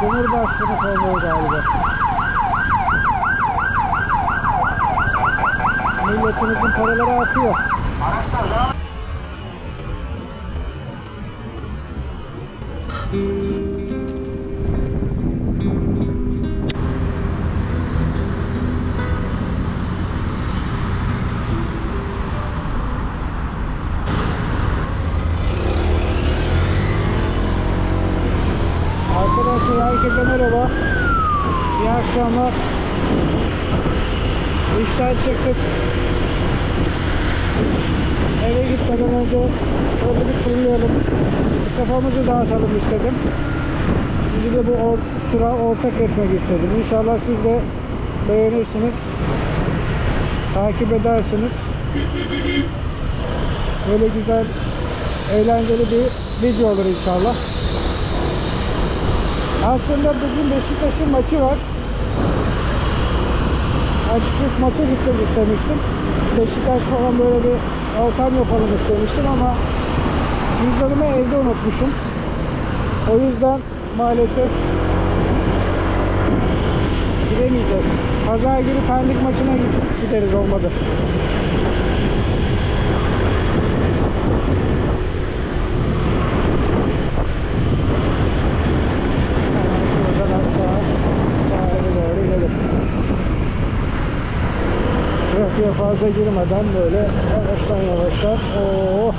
Cumhurbaşkanı konvoyu galiba. Milletimizin paraları artıyor. Arkadaşlar herkese merhaba. İyi akşamlar. İşten çıktık. Eve gitmeden önce şöyle bir turlayalım. Kafamızı dağıtalım istedim. Sizi de bu or tura ortak etmek istedim. İnşallah siz de beğenirsiniz. Takip edersiniz. Böyle güzel, eğlenceli bir video olur inşallah. Aslında bugün Beşiktaş'ın maçı var. Açıkçası maça gitmek istemiştim. Beşiktaş falan böyle bir ortam yapalım istemiştim ama cüzdanımı evde unutmuşum. O yüzden maalesef gidemeyeceğiz. Pazar günü Pendik maçına gideriz olmadı. Doğru gidelim. Trafiğe fazla girmeden böyle yavaştan yavaştan oh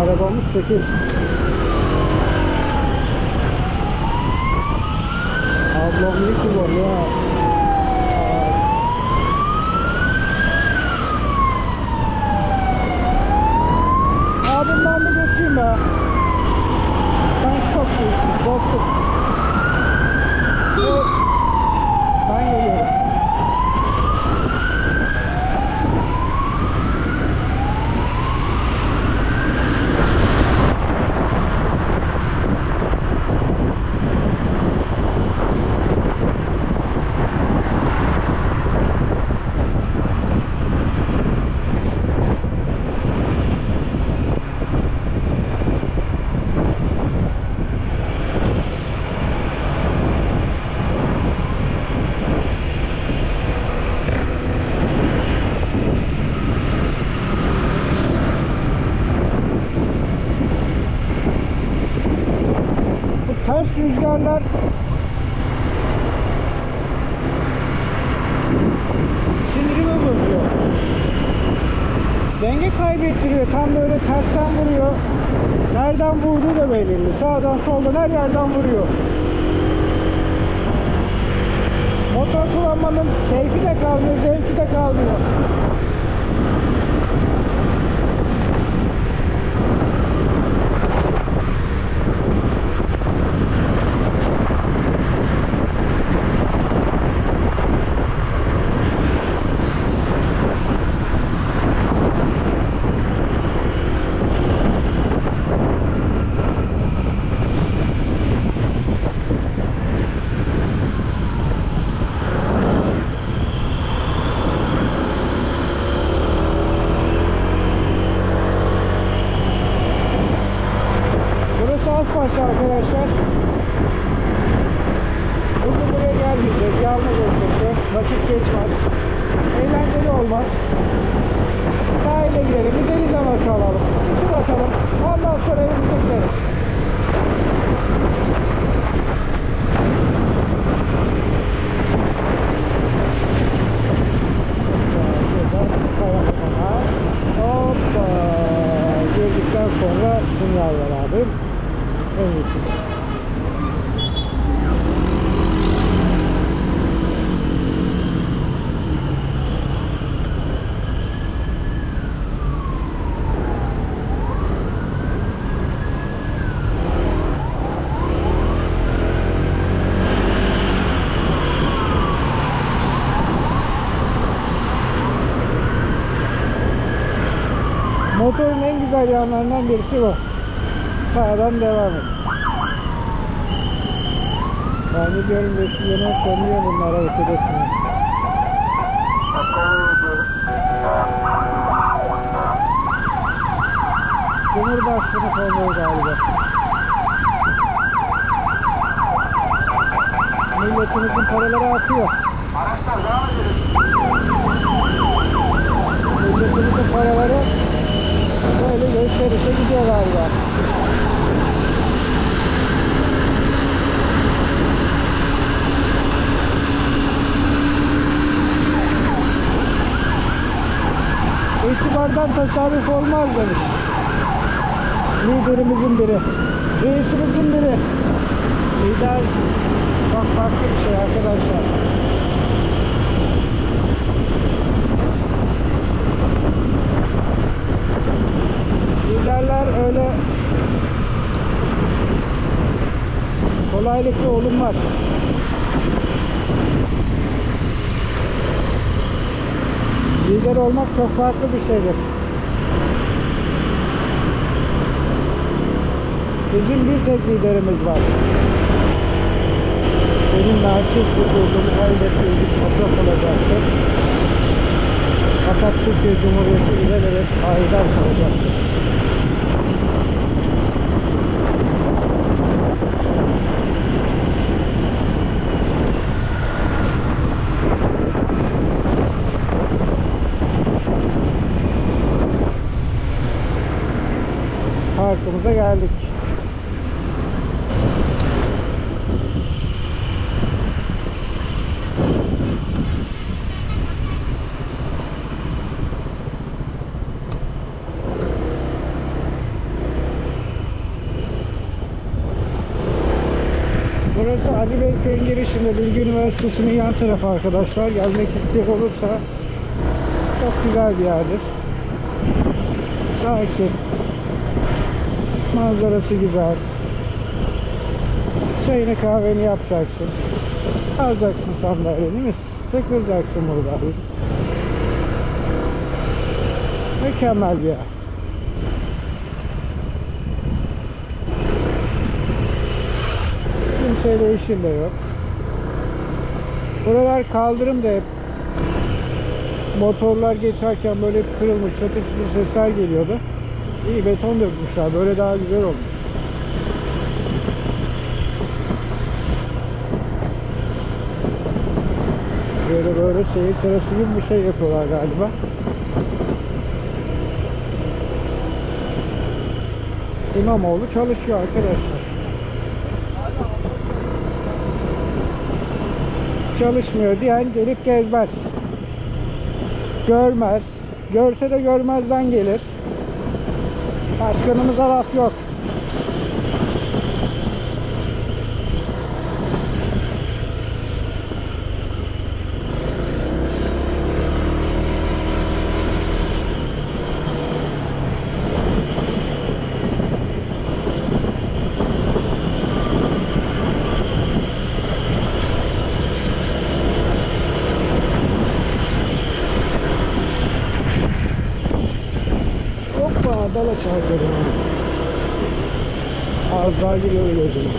arabamız çekil. Ablam iyi ki var Denge kaybettiriyor. Tam böyle tersten vuruyor. Nereden vurduğu da belli değil. Sağdan soldan her yerden vuruyor. Motor kullanmanın keyfi de kalmıyor, zevki de kalmıyor. güzel yanlarından birisi bu. Sağdan devam et. Yani diyorum 500 lira sönüyor bunlara otobüsüne. Cumhurbaşkanı konuyor galiba. Milletimizin paraları atıyor. Araçlar devam edelim. Milletimizin paraları böyle gösterişe gidiyor galiba. İtibardan tasarruf olmaz demiş. Liderimizin biri. Reisimizin biri. Lider çok farklı bir şey arkadaşlar. Liderler öyle kolaylıkla olunmaz. Lider olmak çok farklı bir şeydir. Bizim bir tek liderimiz var. Benim naçizli kurduğum elbette bir toprak olacaktır. Fakat Türkiye Cumhuriyeti ilerleyerek aydan kalacaktır. Parkımıza geldik. Burası Ali Beyköy'ün girişinde Bilgi Üniversitesi'nin yan tarafı arkadaşlar. Gelmek isteyen olursa çok güzel bir yerdir. Sakin. Manzarası güzel. Çayını kahveni yapacaksın. Alacaksın sandalyeni mis. Takılacaksın burada. Mükemmel bir yer. Kimseyle işin de yok. Buralar kaldırım da hep motorlar geçerken böyle kırılmış, çatışmış sesler geliyordu. İyi beton dökmüşler. Böyle daha güzel olmuş. Böyle böyle şehir terası gibi bir şey yapıyorlar galiba. İmamoğlu çalışıyor arkadaşlar. Çalışmıyor diyen gelip gezmez. Görmez. Görse de görmezden gelir. Başkanımıza laf yok. Dala çarpıyorum. Az daha giriyor gözüme.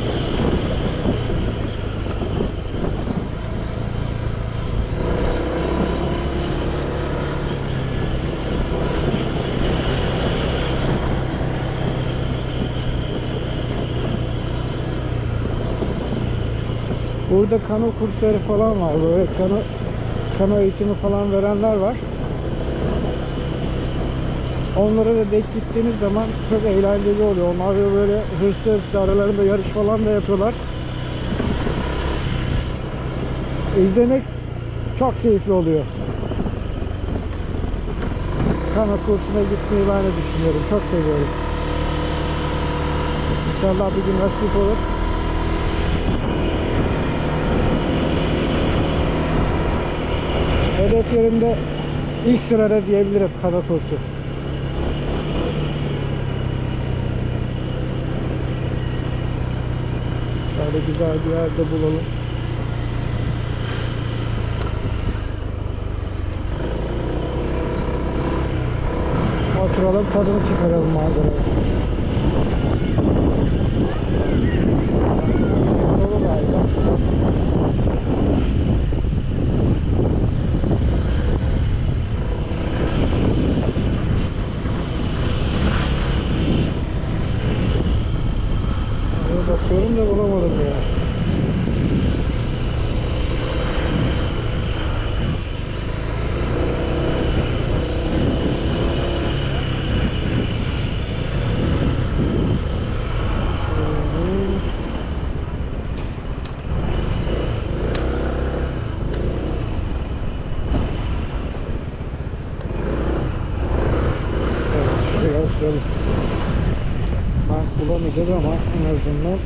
Burada kano kursları falan var. Böyle kano, kano eğitimi falan verenler var. Onlara da denk gittiğiniz zaman çok eğlenceli oluyor. Onlar da böyle hırslı hırslı aralarında yarış falan da yapıyorlar. İzlemek çok keyifli oluyor. Kano kursuna gitmeyi ben de düşünüyorum. Çok seviyorum. İnşallah bir gün nasip olur. Hedeflerimde ilk sırada diyebilirim kano kursu. Şöyle güzel bir yerde bulalım. Oturalım tadını çıkaralım manzarayı. Dolu galiba. basıyorum da bulamıyorum. Ama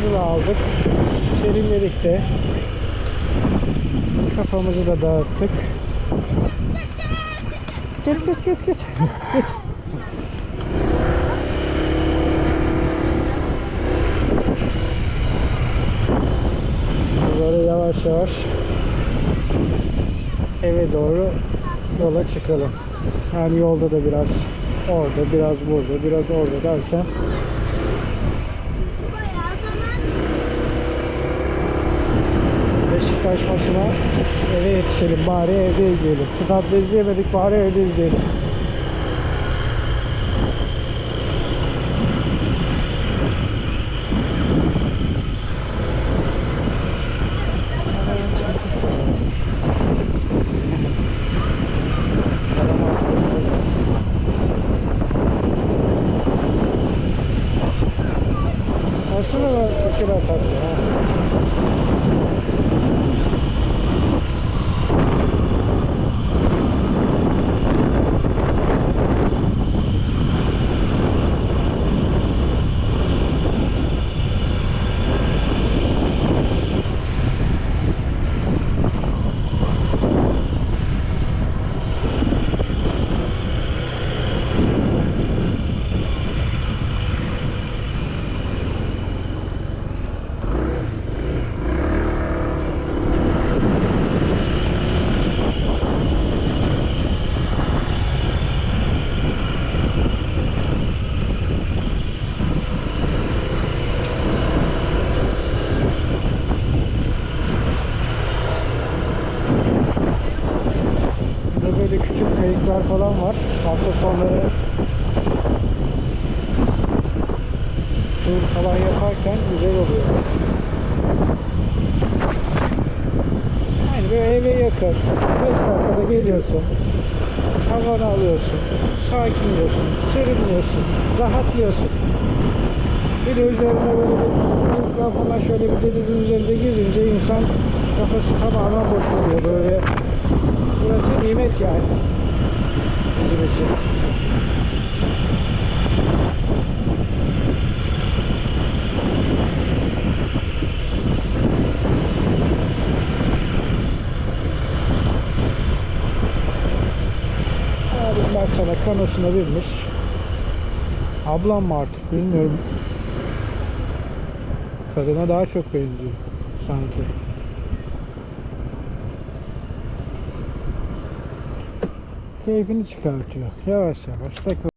havamızı da aldık. Serinledik de. Kafamızı da dağıttık. Geç geç geç geç. geç. Böyle yavaş yavaş eve doğru yola çıkalım. Yani yolda da biraz orada, biraz burada, biraz orada derken Beşiktaş maçına eve yetişelim. Bari evde izleyelim. Stadyumda izleyemedik. Bari evde izleyelim. Aslında da fikir atarsın ha. Burada böyle küçük kayıklar falan var. Hafta sonları tur falan yaparken güzel oluyor. Yani böyle eve yakın. 5 dakikada geliyorsun. Havanı alıyorsun. Sakinliyorsun. Serinliyorsun. Rahatlıyorsun. Bir de üzerine böyle bir falan şöyle bir denizin üzerinde gezince insan kafası tamamen boş oluyor. Böyle Burası nimet yani. Bizim için. Abim baksana kanosuna binmiş. Ablam mı artık bilmiyorum. Kadına daha çok benziyor sanki. Keyfini çıkartıyor. Yavaş yavaş takıl.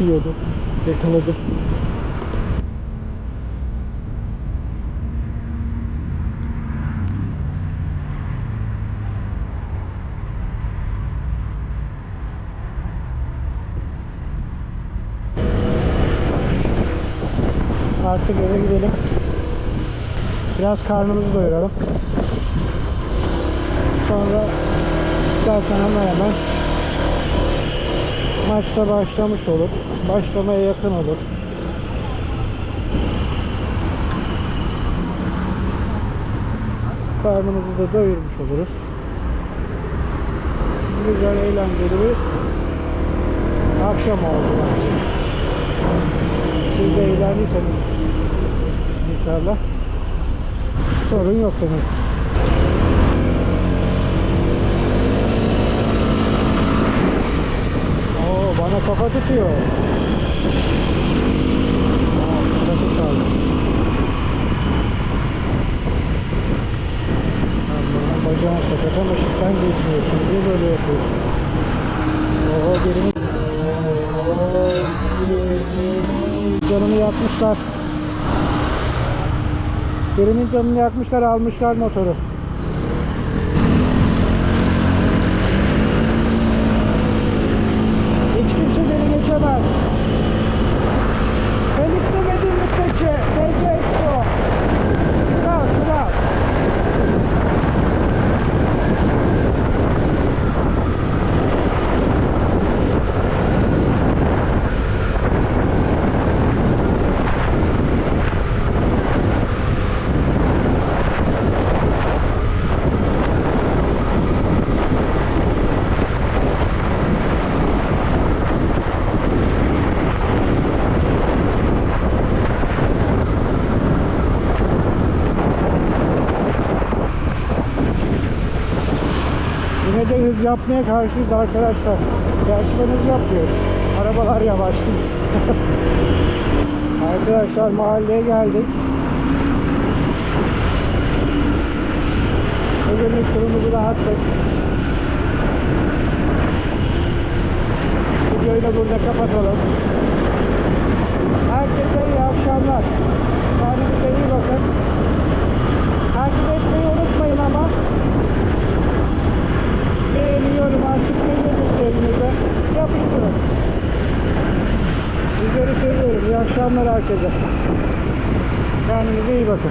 Yiyordu. Yakaladı. Artık eve gidelim. Biraz karnımızı doyuralım. Sonra zaten hemen hemen maçta başlamış olur. Başlamaya yakın olur. Karnımızı da doyurmuş oluruz. Güzel eğlenceli bir akşam oldu bence. Siz de eğlendiyseniz inşallah sorun yok demek. Bana kafa tutuyor. Bacağın sakat ama ışıktan geçmiyorsun. Niye böyle yapıyorsun? Oo birini canını yakmışlar. Birinin canını yakmışlar almışlar motoru. Yapmaya karşıyız arkadaşlar. Hız yapmıyorum. Arabalar yavaştı. arkadaşlar mahalleye geldik. Bugünlük turumuzu da attık. Videoyu da burada kapatalım. Herkese iyi akşamlar. Kendinize iyi bakın. Takip etmeyi unutmayın ama beğeniyorum artık ne gelirse elinize yapıştırın. Sizleri seviyorum. İyi akşamlar herkese. Kendinize iyi bakın.